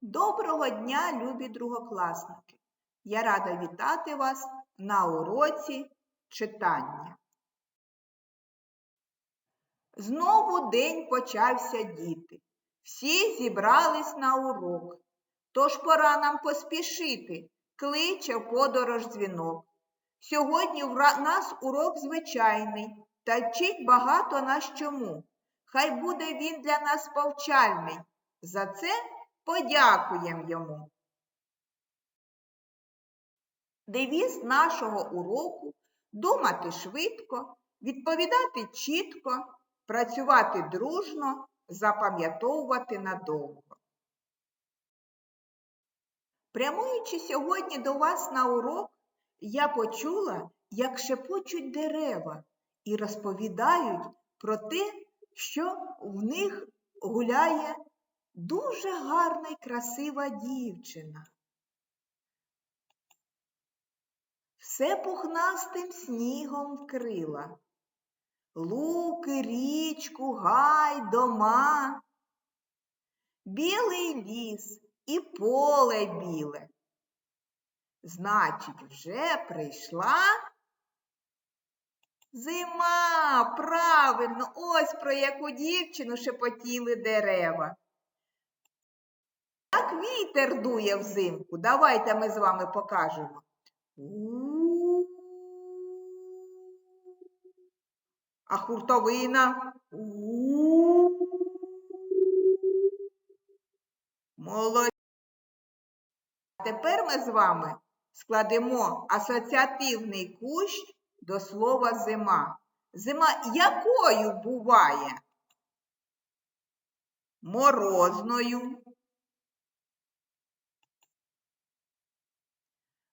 Доброго дня, любі другокласники! Я рада вітати вас на уроці читання. Знову день почався діти. Всі зібрались на урок. Тож пора нам поспішити, кличе в подорож дзвінок. Сьогодні в нас урок звичайний, та вчить багато нас чому. Хай буде він для нас повчальний. За це подякуємо йому. Девіз нашого уроку думати швидко, відповідати чітко, працювати дружно, запам'ятовувати надовго. Прямуючи сьогодні до вас на урок, я почула, як шепочуть дерева і розповідають про те, що в них гуляє дуже гарна й красива дівчина. Все пухнастим снігом вкрила. Луки, річку, гай, дома, білий ліс і поле біле. Значить, вже прийшла зима. Правильно, ось про яку дівчину шепотіли дерева. Вітер дує взимку, давайте ми з вами покажемо. А хуртовина. Молодці. А Тепер ми з вами складемо асоціативний кущ до слова зима. Зима якою буває? Морозною,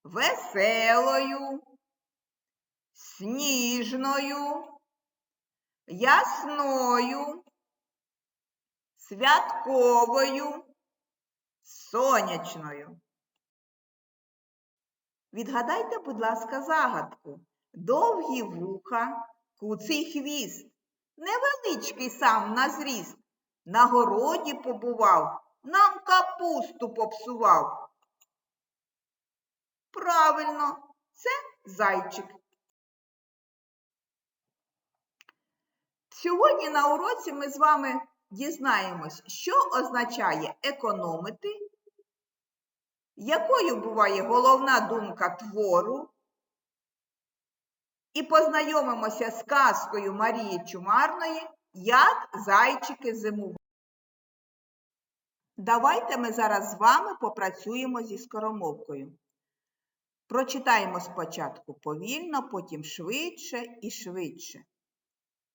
веселою, сніжною, ясною, святковою, сонячною. Відгадайте, будь ласка, загадку. Довгі вуха, куций хвіст, невеличкий сам на зріст. На городі побував, нам капусту попсував. Правильно, це зайчик. Сьогодні на уроці ми з вами дізнаємось, що означає економити, якою буває головна думка твору, і познайомимося з казкою Марії Чумарної Як зайчики зимували. Давайте ми зараз з вами попрацюємо зі скоромовкою. Прочитаємо спочатку повільно, потім швидше і швидше.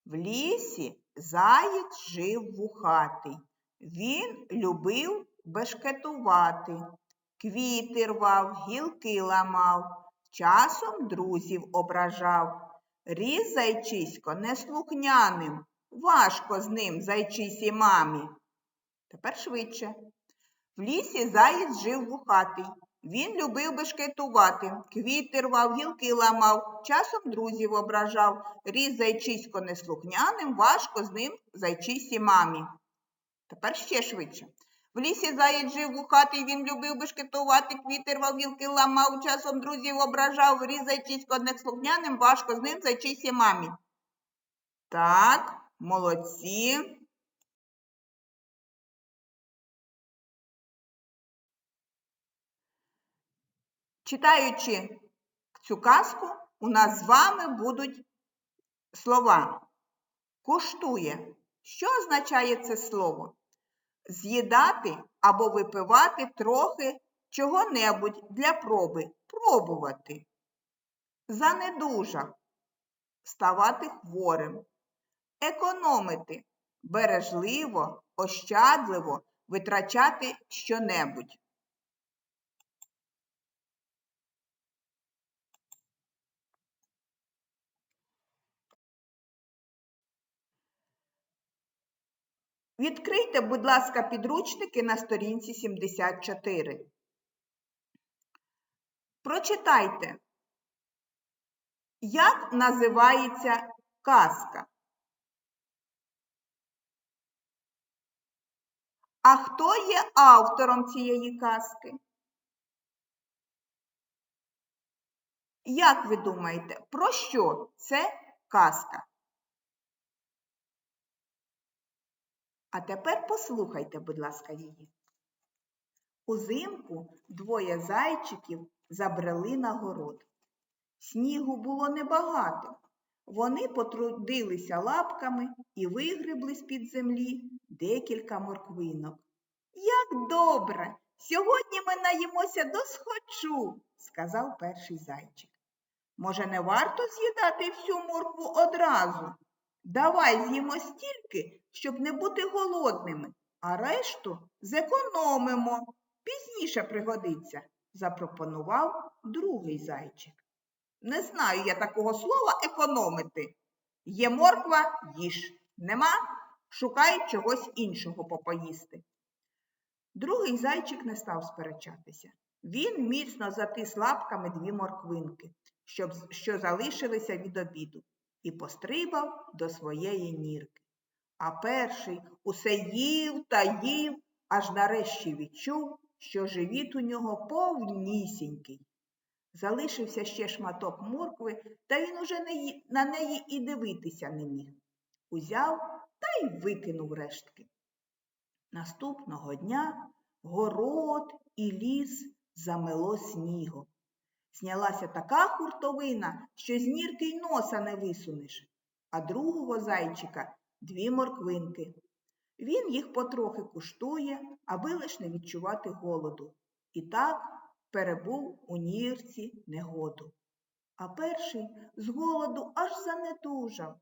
В лісі заєць жив вухатий. Він любив бешкетувати, квіти рвав, гілки ламав, часом друзів ображав. Ріс зайчисько неслухняним, важко з ним зайчисі мамі. Тепер швидше. В лісі заєць жив вухатий. Він любив бешкетувати, квіти рвав, гілки ламав, часом друзів ображав, ріс зайчисько неслухняним, важко з ним зайчисі мамі. Тепер ще швидше. В лісі заєць жив вухатий, він любив бешкетувати, квіти рвав, гілки ламав, часом друзів ображав, ріс зайчисько неслухняним, важко з ним зайчисі мамі. Так, молодці. Читаючи цю казку, у нас з вами будуть слова. Коштує. Що означає це слово? З'їдати або випивати трохи чого-небудь для проби. Пробувати. Занедужав. Ставати хворим. Економити. Бережливо, ощадливо витрачати щонебудь. Відкрийте, будь ласка, підручники на сторінці 74. Прочитайте, як називається казка. А хто є автором цієї казки? Як ви думаєте, про що це казка? А тепер послухайте, будь ласка, її. Узимку двоє зайчиків забрели на город. Снігу було небагато. Вони потрудилися лапками і вигребли з-під землі декілька морквинок. Як добре! Сьогодні ми наїмося досхочу, сказав перший зайчик. Може, не варто з'їдати всю моркву одразу? Давай з'їмо стільки, щоб не бути голодними, а решту зекономимо. Пізніше пригодиться, запропонував другий зайчик. Не знаю я такого слова економити. Є морква їж. Нема, шукай чогось іншого попоїсти. Другий зайчик не став сперечатися. Він міцно затис лапками дві морквинки, щоб, що залишилися від обіду, і пострибав до своєї нірки. А перший усе їв та їв, аж нарешті відчув, що живіт у нього повнісінький. Залишився ще шматок моркви, та він уже не на неї і дивитися не міг. Узяв та й викинув рештки. Наступного дня город і ліс замело снігом. Знялася така хуртовина, що з нірки й носа не висунеш, а другого зайчика дві морквинки. Він їх потрохи куштує, аби лиш не відчувати голоду. І так перебув у нірці негоду. А перший з голоду аж занедужав.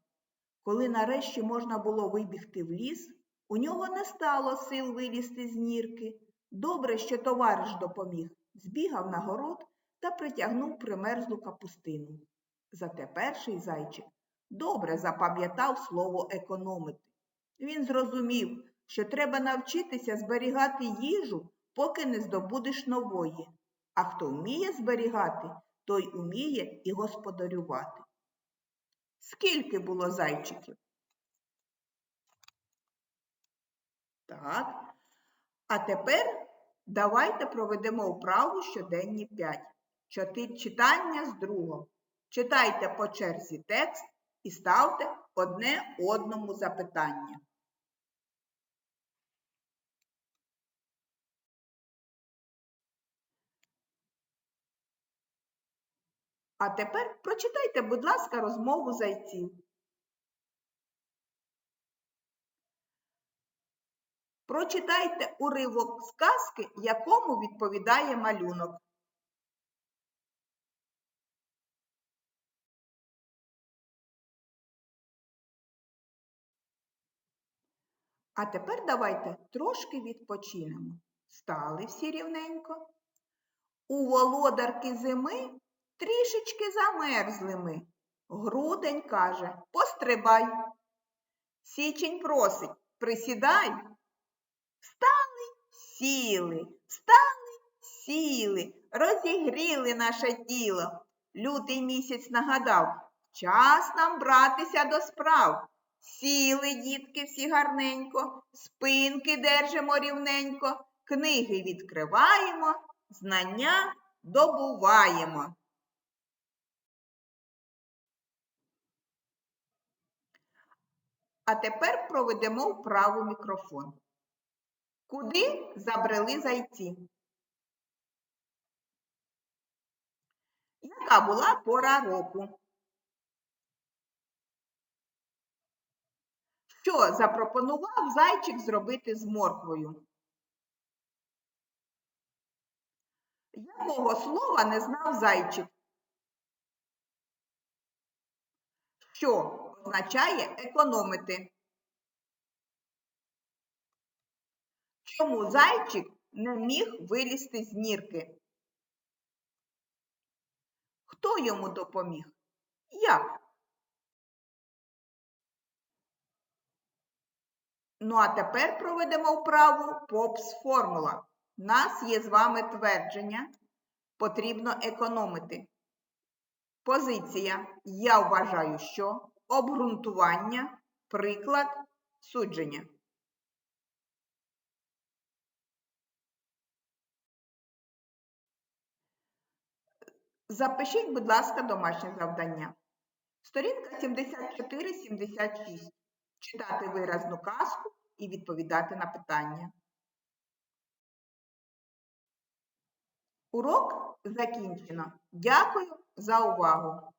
Коли нарешті можна було вибігти в ліс, у нього не стало сил вилізти з нірки. Добре, що товариш допоміг, збігав на город та притягнув примерзлу капустину. Зате перший зайчик добре запам'ятав слово економити. Він зрозумів, що треба навчитися зберігати їжу, поки не здобудеш нової. А хто вміє зберігати, той уміє і господарювати. Скільки було зайчиків? Так. А тепер давайте проведемо вправу щоденні 5. Читання з другом. Читайте по черзі текст і ставте одне одному запитання. А тепер прочитайте, будь ласка, розмову зайців. Прочитайте уривок сказки, якому відповідає малюнок. А тепер давайте трошки відпочинемо. Стали всі рівненько. У володарки зими трішечки замерзли ми. Грудень каже, пострибай. Січень просить, присідай. Встали, сіли, встали, сіли, розігріли наше тіло. Лютий місяць нагадав, час нам братися до справ. Сіли, дітки, всі гарненько, спинки держимо рівненько, книги відкриваємо, знання добуваємо. А тепер проведемо вправу мікрофон. Куди забрели зайці? Яка була пора року? Що запропонував зайчик зробити з морквою? Якого слова не знав зайчик? Що означає економити? Чому зайчик не міг вилізти з нірки? Хто йому допоміг? Як? Ну, а тепер проведемо вправу ПОПС-формула. У нас є з вами твердження. Потрібно економити. Позиція. Я вважаю, що обґрунтування, приклад, судження. Запишіть, будь ласка, домашнє завдання. Сторінка 74-76. Читати виразну казку і відповідати на питання. Урок закінчено. Дякую за увагу!